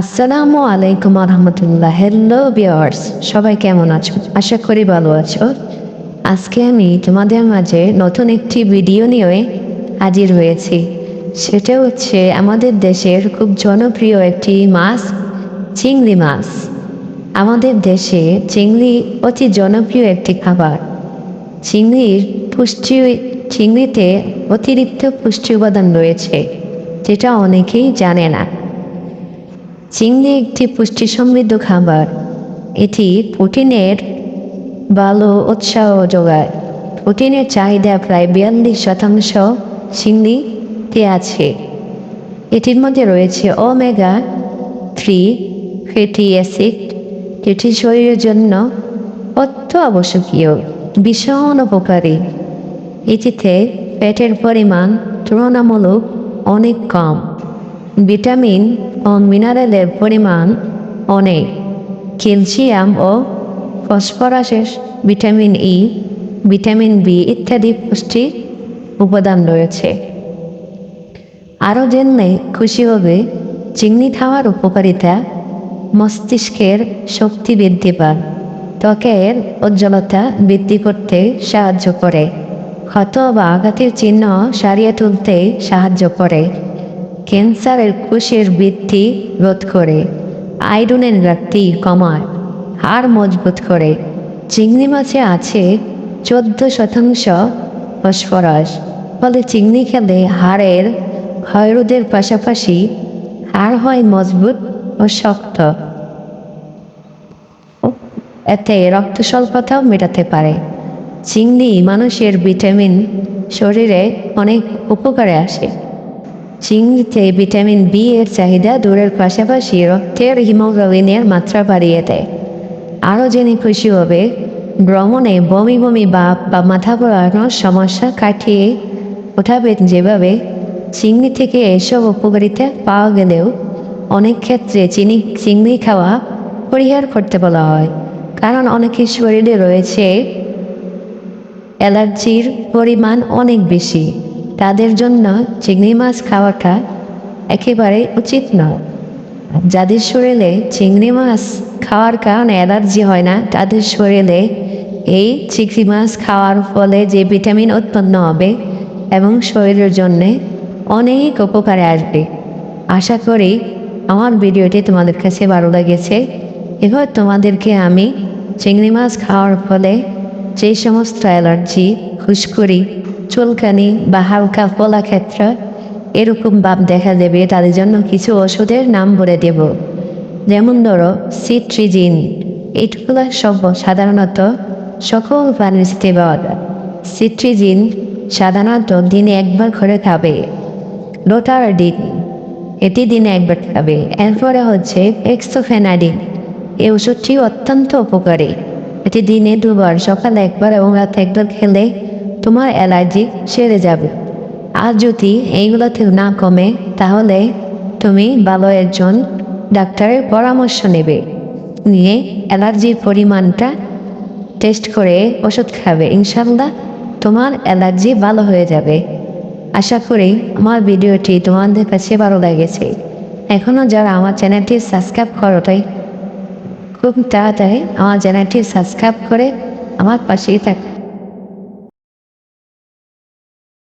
আসসালামু আলাইকুম রহমতুল্লাহ হ্যালো বিয়ার্স সবাই কেমন আছো? আশা করি ভালো আছো। আজকে আমি তোমাদের মাঝে নতুন একটি ভিডিও নিয়ে হাজির হয়েছি। সেটা হচ্ছে আমাদের দেশের খুব জনপ্রিয় একটি মাছ, চিংড়ি মাছ। আমাদের দেশে চিংড়ি অতি জনপ্রিয় একটি খাবার। চিংড়ির পুষ্টি, চিংড়িতে অতিরিক্ত পুষ্টি উপাদান রয়েছে, যেটা অনেকেই জানে না। চিংড়ি একটি পুষ্টি সমৃদ্ধ খাবার। এটি প্রোটিনের ভালো উৎসাহ যোগায়। প্রোটিনের চাহিদা প্রায় বিয়াল্লিশ শতাংশ চিংড়িতে আছে। এটির মধ্যে রয়েছে ওমেগা থ্রি ফ্যাটি অ্যাসিড, যেটি শরীরের জন্য অত্য আবশ্যকীয়, ভীষণ উপকারী। এটিতে ফ্যাটের পরিমাণ তুলনামূলক অনেক কম। ভিটামিন ও মিনারেলের পরিমাণ অনেক। ক্যালসিয়াম ও ফসফরাসের ভিটামিন ই, ভিটামিন বি ইত্যাদি পুষ্টি উপাদান রয়েছে। আরও জেনে খুশি হবে চিংড়ি খাওয়ার উপকারিতা, মস্তিষ্কের শক্তি বৃদ্ধি পায়, ত্বকের উজ্জ্বলতা বৃদ্ধি করতে সাহায্য করে, ক্ষত বা আঘাতের চিহ্ন সারিয়ে তুলতে সাহায্য করে। ক্যান্সারের কোষের বৃদ্ধি রোধ করে। আয়রনের ঘাটতি কমায়, হাড় মজবুত করে। চিংড়ি মাছে আছে চোদ্দ শতাংশ ফসফরাস, ফলে চিংড়ি খেলে হাড়ের ক্ষয়রোধের পাশাপাশি হাড় হয় মজবুত ও শক্ত। এতে রক্ত স্বল্পতাও মেটাতে পারে। চিংড়ি মানুষের ভিটামিন শরীরে অনেক উপকারে আসে। চিংড়িতে ভিটামিন বি এর চাহিদা দূরের পাশাপাশি রক্তের হিমোগ্লোবিনের মাত্রা বাড়িয়ে দেয়। আরও জেনে খুশি হবে, ভ্রমণে বমি বমি বাপ বা মাথা ঘোরানোর সমস্যা কাটিয়ে ওঠাবেন যেভাবে, চিংড়ি থেকে এসব উপকারিতা পাওয়া গেলেও অনেক ক্ষেত্রে চিনি, চিংড়ি খাওয়া পরিহার করতে বলা হয়। কারণ অনেকের শরীরে রয়েছে অ্যালার্জির পরিমাণ অনেক বেশি। তাদের জন্য চিংড়ি মাছ খাওয়াটা একেবারে উচিত নয়। যাদের শরীরে চিংড়ি মাছ খাওয়ার কারণে অ্যালার্জি হয় না, তাদের শরীরে এই চিংড়ি মাছ খাওয়ার ফলে যে ভিটামিন উৎপন্ন হবে এবং শরীরের জন্যে অনেক উপকারে আসবে। আশা করি আমার ভিডিওটি তোমাদের কাছে ভালো লেগেছে। এবার তোমাদেরকে আমি চিংড়ি মাছ খাওয়ার ফলে যে সমস্ত অ্যালার্জি খুশকুরি চুলকানি বা হালকা ফলা ক্ষেত্র, এরকম ভাব দেখা দেবে, তাদের জন্য কিছু ওষুধের নাম বলে দেব। যেমন ধরো, সিট্রিজিন। এইগুলো সব সাধারণত সকল ফার্মেসিতে পাওয়া যায়। সিট্রিজিন সাধারণত দিনে একবার করে খাবে। লোটারডিন এটি দিনে একবার খাবে। এরপরে হচ্ছে এক্সোফেনাডিন। এই ওষুধটি অত্যন্ত উপকারী। এটি দিনে দুবার, সকালে একবার এবং রাতে একবার খেলে তোমার অ্যালার্জি সেরে যাবে। আর যদি এইগুলোতে না কমে, তাহলে তুমি ভালো একজন ডাক্তারের পরামর্শ নেবে। নিয়ে অ্যালার্জির পরিমাণটা টেস্ট করে ওষুধ খাবে। ইনশাল্লাহ তোমার অ্যালার্জি ভালো হয়ে যাবে। আশা করি আমার ভিডিওটি তোমাদের কাছে ভালো লেগেছে। এখনও যারা আমার চ্যানেলটি সাবস্ক্রাইব করো তাই খুব তাড়াতাড়ি আমার চ্যানেলটি সাবস্ক্রাইব করে আমার পাশেই থাক।